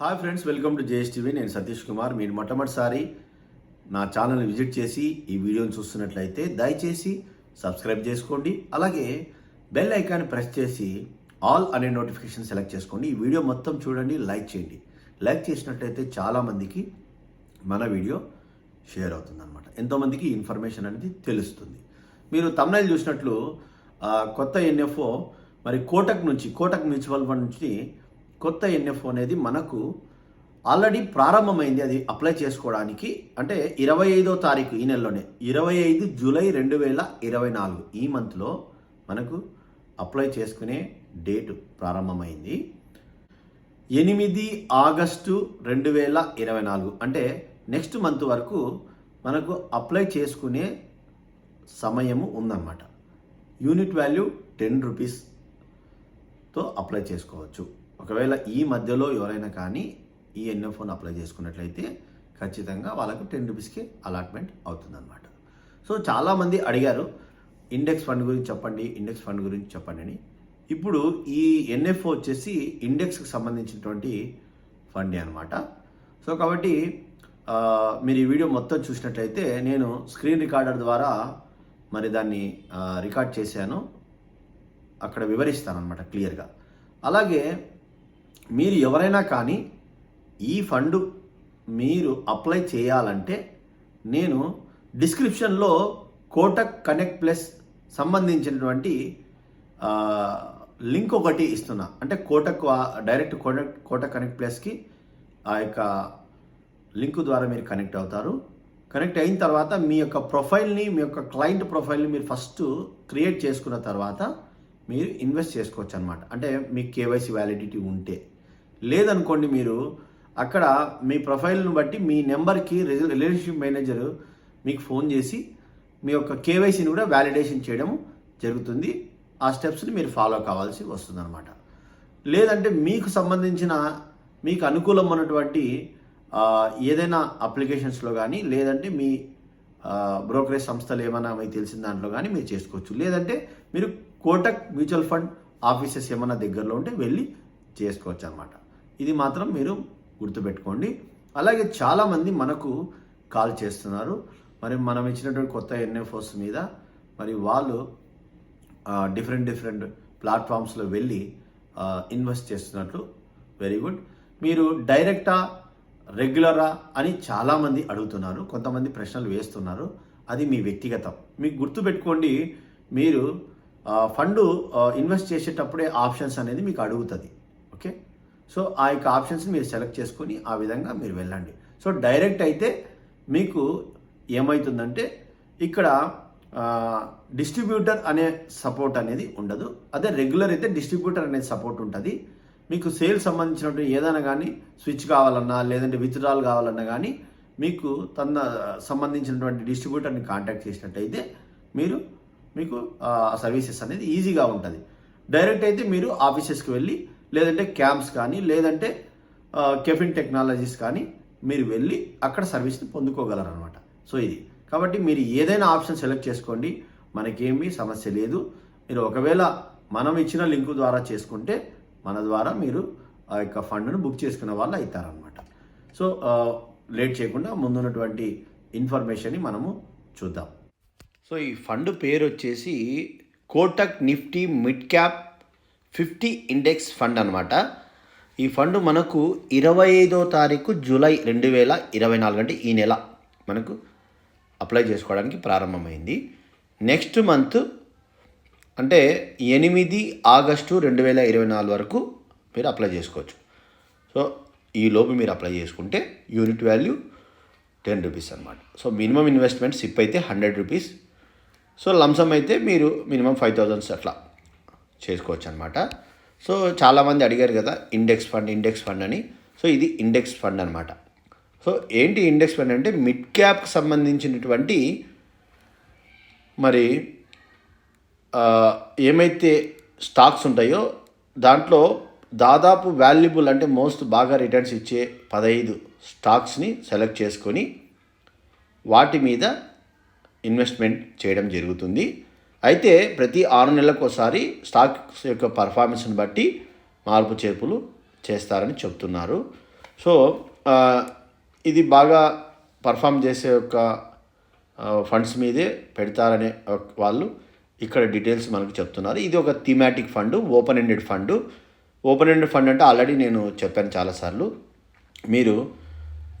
Hi friends welcome to JSTV నేను సతీష్ కుమార్. మీరు మొట్టమొదటిసారి నా ఛానల్ని విజిట్ చేసి ఈ వీడియోని చూస్తున్నట్లయితే దయచేసి సబ్స్క్రైబ్ చేసుకోండి. అలాగే బెల్ ఐకాన్ ప్రెస్ చేసి ఆల్ అనే నోటిఫికేషన్ సెలెక్ట్ చేసుకోండి. ఈ వీడియో మొత్తం చూడండి లైక్ చేయండి. లైక్ చేసినట్లయితే చాలామందికి మన వీడియో షేర్ అవుతుందన్నమాట. ఎంతోమందికి ఇన్ఫర్మేషన్ అనేది తెలుస్తుంది. మీరు తమిళ చూసినట్లు కొత్త ఎన్ఎఫ్ఓ మరి కోటక్ నుంచి కోటక్ మ్యూచువల్ ఫండ్ నుంచి కొత్త ఎన్ఎఫ్ఓ అనేది మనకు ఆల్రెడీ ప్రారంభమైంది అది అప్లై చేసుకోవడానికి. అంటే ఇరవై ఐదో తారీఖు ఈ నెలలోనే ఇరవై ఐదు జూలై రెండు వేల ఇరవై నాలుగు ఈ మంత్లో మనకు అప్లై చేసుకునే డేటు ప్రారంభమైంది. ఎనిమిది ఆగస్టు రెండు వేల ఇరవై నాలుగు అంటే నెక్స్ట్ మంత్ వరకు మనకు అప్లై చేసుకునే సమయము ఉందన్నమాట. యూనిట్ వాల్యూ టెన్ రూపీస్తో అప్లై చేసుకోవచ్చు. ఒకవేళ ఈ మధ్యలో ఎవరైనా కానీ ఈ ఎన్ఎఫ్ఓని అప్లై చేసుకున్నట్లయితే ఖచ్చితంగా వాళ్ళకు టెన్ రూపీస్కి అలాట్మెంట్ అవుతుందన్నమాట. సో చాలామంది అడిగారు ఇండెక్స్ ఫండ్ గురించి చెప్పండి ఇండెక్స్ ఫండ్ గురించి చెప్పండి అని. ఇప్పుడు ఈ ఎన్ఎఫ్ఓ వచ్చేసి ఇండెక్స్కి సంబంధించినటువంటి ఫండ్ అనమాట సో కాబట్టి మీరు ఈ వీడియో మొత్తం చూసినట్లయితే నేను స్క్రీన్ రికార్డర్ ద్వారా మరి దాన్ని రికార్డ్ చేశాను. అక్కడ వివరిస్తాను అనమాట క్లియర్గా. అలాగే మీరు ఎవరైనా కానీ ఈ ఫండ్ మీరు అప్లై చేయాలంటే నేను డిస్క్రిప్షన్లో కోటక్ కనెక్ట్ ప్లస్ సంబంధించినటువంటి లింక్ ఒకటి ఇస్తున్నా. అంటే కోటక్ డైరెక్ట్ కోటక్ కోటక్ కనెక్ట్ ప్లస్కి ఆ యొక్క లింక్ ద్వారా మీరు కనెక్ట్ అవుతారు. కనెక్ట్ అయిన తర్వాత మీ యొక్క ప్రొఫైల్ని మీ యొక్క క్లయింట్ ప్రొఫైల్ని మీరు ఫస్ట్ క్రియేట్ చేసుకున్న తర్వాత మీరు ఇన్వెస్ట్ చేసుకోవచ్చు అనమాట అంటే మీ కేవైసీ వ్యాలిడిటీ ఉంటే. లేదనుకోండి మీరు అక్కడ మీ ప్రొఫైల్ని బట్టి మీ నెంబర్కి రిలేషన్షిప్ మేనేజర్ మీకు ఫోన్ చేసి మీ యొక్క కేవైసీని కూడా వ్యాలిడేషన్ చేయడం జరుగుతుంది. ఆ స్టెప్స్ని మీరు ఫాలో కావాల్సి వస్తుందన్నమాట. లేదంటే మీకు సంబంధించిన మీకు అనుకూలం ఉన్నటువంటి ఏదైనా అప్లికేషన్స్లో కానీ లేదంటే మీ బ్రోకరేజ్ సంస్థలు ఏమైనా మీకు తెలిసిన దాంట్లో కానీ మీరు చేసుకోవచ్చు. లేదంటే మీరు కోటక్ మ్యూచువల్ ఫండ్ ఆఫీసెస్ ఏమైనా దగ్గరలో ఉంటే వెళ్ళి చేసుకోవచ్చు అనమాట ఇది మాత్రం మీరు గుర్తుపెట్టుకోండి. అలాగే చాలామంది మనకు కాల్ చేస్తున్నారు. మరి మనం ఇచ్చినటువంటి కొత్త ఎన్ఎఫ్ఓస్ మీద మరి వాళ్ళు డిఫరెంట్ డిఫరెంట్ ప్లాట్ఫామ్స్లో వెళ్ళి ఇన్వెస్ట్ చేస్తున్నట్లు వెరీ గుడ్. మీరు డైరెక్టా రెగ్యులరా అని చాలామంది అడుగుతున్నారు. కొంతమంది ప్రశ్నలు వేస్తున్నారు. అది మీ వ్యక్తిగతం. మీకు గుర్తుపెట్టుకోండి మీరు ఫండ్ ఇన్వెస్ట్ చేసేటప్పుడే ఆప్షన్స్ అనేది మీకు అడుగుతుంది. సో ఆ యొక్క ఆప్షన్స్ మీరు సెలెక్ట్ చేసుకొని ఆ విధంగా మీరు వెళ్ళండి. సో డైరెక్ట్ అయితే మీకు ఏమవుతుందంటే ఇక్కడ డిస్ట్రిబ్యూటర్ అనే సపోర్ట్ అనేది ఉండదు. అదే రెగ్యులర్ అయితే డిస్ట్రిబ్యూటర్ అనేది సపోర్ట్ ఉంటుంది. మీకు సేల్ సంబంధించినటువంటి ఏదైనా కానీ స్విచ్ కావాలన్నా లేదంటే విత్డ్రాల్ కావాలన్నా కానీ మీకు తన సంబంధించినటువంటి డిస్ట్రిబ్యూటర్ని కాంటాక్ట్ చేసినట్టయితే మీరు మీకు సర్వీసెస్ అనేది ఈజీగా ఉంటుంది. డైరెక్ట్ అయితే మీరు ఆఫీసెస్కి వెళ్ళి లేదంటే క్యాంప్స్ కానీ లేదంటే కెఫిన్ టెక్నాలజీస్ కానీ మీరు వెళ్ళి అక్కడ సర్వీస్ని పొందుకోగలరు అనమాట సో ఇది. కాబట్టి మీరు ఏదైనా ఆప్షన్ సెలెక్ట్ చేసుకోండి. మనకేమీ సమస్య లేదు. మీరు ఒకవేళ మనం ఇచ్చిన లింకు ద్వారా చేసుకుంటే మన ద్వారా మీరు ఆ యొక్క ఫండ్ను బుక్ చేసుకున్న వాళ్ళు అవుతారనమాట సో లేట్ చేయకుండా ముందున్నటువంటి ఇన్ఫర్మేషన్ని మనము చూద్దాం. సో ఈ ఫండ్ పేరు వచ్చేసి Kotak Nifty mid cap fifty index fund అనమాట ఈ ఫండ్ మనకు ఇరవై ఐదో తారీఖు జూలై రెండు వేల ఇరవై నాలుగు అంటే ఈ నెల మనకు అప్లై చేసుకోవడానికి ప్రారంభమైంది. నెక్స్ట్ మంత్ అంటే ఎనిమిది ఆగస్టు రెండు వేల ఇరవై నాలుగు వరకు మీరు అప్లై చేసుకోవచ్చు. సో ఈ లోపు మీరు అప్లై చేసుకుంటే యూనిట్ వాల్యూ టెన్ రూపీస్ అనమాట సో మినిమం ఇన్వెస్ట్మెంట్ సిప్ అయితే hundred rupees. So lump sum అయితే మీరు మినిమం ఫైవ్ థౌజండ్స్ అట్లా చేసుకోవచ్చు అనమాట సో చాలామంది అడిగారు కదా ఇండెక్స్ ఫండ్ ఇండెక్స్ ఫండ్ అని. సో ఇది ఇండెక్స్ ఫండ్ అనమాట సో ఏంటి ఇండెక్స్ ఫండ్ అంటే మిడ్ క్యాప్కి సంబంధించినటువంటి మరి ఏమైతే స్టాక్స్ ఉంటాయో దాంట్లో దాదాపు వాల్యుబుల్ అంటే మోస్ట్ బాగా రిటర్న్స్ ఇచ్చే పదహైదు స్టాక్స్ని సెలెక్ట్ చేసుకొని వాటి మీద ఇన్వెస్ట్మెంట్ చేయడం జరుగుతుంది. అయితే ప్రతి ఆరు నెలలకు ఒకసారి స్టాక్స్ యొక్క పర్ఫార్మెన్స్ని బట్టి మార్పు చేర్పులు చేస్తారని చెప్తున్నారు. సో ఇది బాగా పర్ఫామ్ చేసే యొక్క ఫండ్స్ మీదే పెడతారనే వాళ్ళు ఇక్కడ డీటెయిల్స్ మనకు చెప్తున్నారు. ఇది ఒక thematic fund open ended fund. Open ended fund అంటే ఆల్రెడీ నేను చెప్పాను చాలాసార్లు. మీరు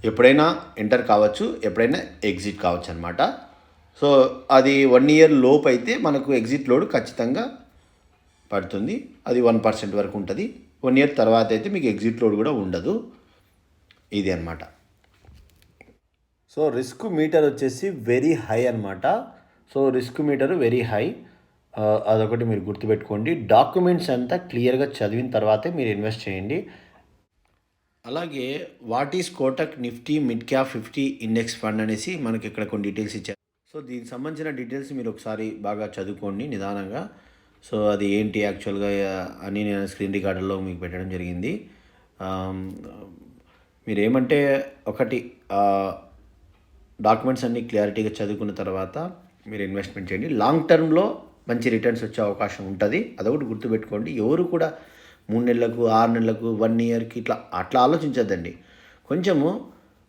ఎప్పుడైనా ఎంటర్ కావచ్చు ఎప్పుడైనా ఎగ్జిట్ కావచ్చు అనమాట సో అది వన్ ఇయర్ లోపు అయితే మనకు ఎగ్జిట్ లోడ్ ఖచ్చితంగా పడుతుంది. అది వన్ పర్సెంట్ వరకు ఉంటుంది. వన్ ఇయర్ తర్వాత అయితే మీకు ఎగ్జిట్ లోడ్ కూడా ఉండదు. ఇది అనమాట సో రిస్క్ మీటర్ వచ్చేసి వెరీ హై అనమాట so risk meter very high అదొకటి మీరు గుర్తుపెట్టుకోండి. డాక్యుమెంట్స్ అంతా క్లియర్గా చదివిన తర్వాతే మీరు ఇన్వెస్ట్ చేయండి. అలాగే what is Kotak Nifty mid cap fifty index fund అనేసి మనకి ఇక్కడ కొన్ని డీటెయిల్స్ ఇచ్చారు. సో దీనికి సంబంధించిన డీటెయిల్స్ మీరు ఒకసారి బాగా చదువుకోండి నిదానంగా. సో అది ఏంటి యాక్చువల్గా అని నేను స్క్రీన్ రికార్డర్లో మీకు పెట్టడం జరిగింది. మీరు ఏమంటే ఒకటి డాక్యుమెంట్స్ అన్నీ క్లారిటీగా చదువుకున్న తర్వాత మీరు ఇన్వెస్ట్మెంట్ చేయండి. లాంగ్ టర్మ్లో మంచి రిటర్న్స్ వచ్చే అవకాశం ఉంటుంది. అదొకటి గుర్తుపెట్టుకోండి. ఎవరు కూడా మూడు నెలలకు ఆరు నెలలకు వన్ ఇయర్కి ఇట్లా అట్లా ఆలోచించద్దండి. కొంచెము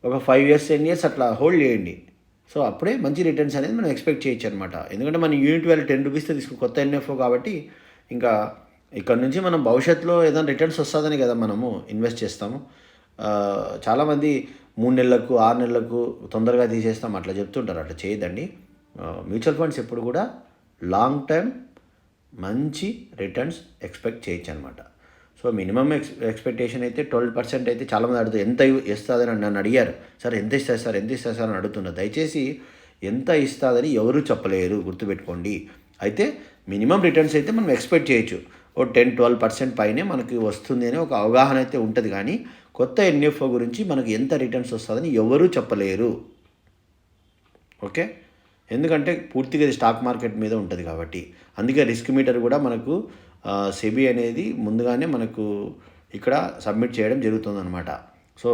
ఒక ఫైవ్ ఇయర్స్ టెన్ ఇయర్స్ అట్లా హోల్డ్ చేయండి. సో అప్పుడే మంచి రిటర్న్స్ అనేది మనం ఎక్స్పెక్ట్ చేయొచ్చు అనమాట ఎందుకంటే మనం యూనిట్ వాల్యూ టెన్ రూపీస్తో తీసుకు కొత్త ఎన్ఎఫ్ఓ కాబట్టి ఇంకా ఇక్కడ నుంచి మనం భవిష్యత్తులో ఏదైనా రిటర్న్స్ వస్తుందని కదా మనము ఇన్వెస్ట్ చేస్తాము. చాలామంది మూడు నెలలకు ఆరు నెలలకు తొందరగా తీసేస్తాం అట్లా చెప్తుంటారు. అట్లా చేయదండి మ్యూచువల్ ఫండ్స్ ఎప్పుడు కూడా లాంగ్ టైం మంచి రిటర్న్స్ ఎక్స్పెక్ట్ చేయొచ్చు అనమాట సో మినిమం ఎక్స్ ఎక్స్పెక్టేషన్ అయితే ట్వెల్వ్ పర్సెంట్ అయితే చాలామంది అడుగుతారు ఎంత ఇస్తుందని? నన్ను అడిగారు. సార్ ఎంత ఇస్తారు సార్? ఎంత ఇస్తారు సార్? అని అడుగుతున్నారు దయచేసి ఎంత ఇస్తుందని ఎవరు చెప్పలేరు గుర్తుపెట్టుకోండి. అయితే మినిమం రిటర్న్స్ అయితే మనం ఎక్స్పెక్ట్ చేయొచ్చు. ఓ టెన్ ట్వెల్వ్ పర్సెంట్ పైనే మనకి వస్తుంది అనే ఒక అవగాహన అయితే ఉంటుంది. కానీ కొత్త ఎన్ఎఫ్ఓ గురించి మనకి ఎంత రిటర్న్స్ వస్తుందని ఎవరూ చెప్పలేరు. ఓకే? ఎందుకంటే పూర్తిగా ఇది స్టాక్ మార్కెట్ మీద ఉంటుంది కాబట్టి. అందుకే రిస్క్ మీటర్ కూడా మనకు సెబీ అనేది ముందుగానే మనకు ఇక్కడ సబ్మిట్ చేయడం జరుగుతుందన్నమాట. సో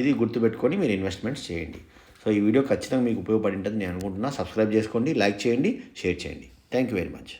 ఇది గుర్తుపెట్టుకొని మీరు ఇన్వెస్ట్మెంట్స్ చేయండి. సో ఈ వీడియో ఖచ్చితంగా మీకు ఉపయోగపడి ఉంటుంది నేను అనుకుంటున్నా. సబ్స్క్రైబ్ చేసుకోండి లైక్ చేయండి షేర్ చేయండి. Thank you very much.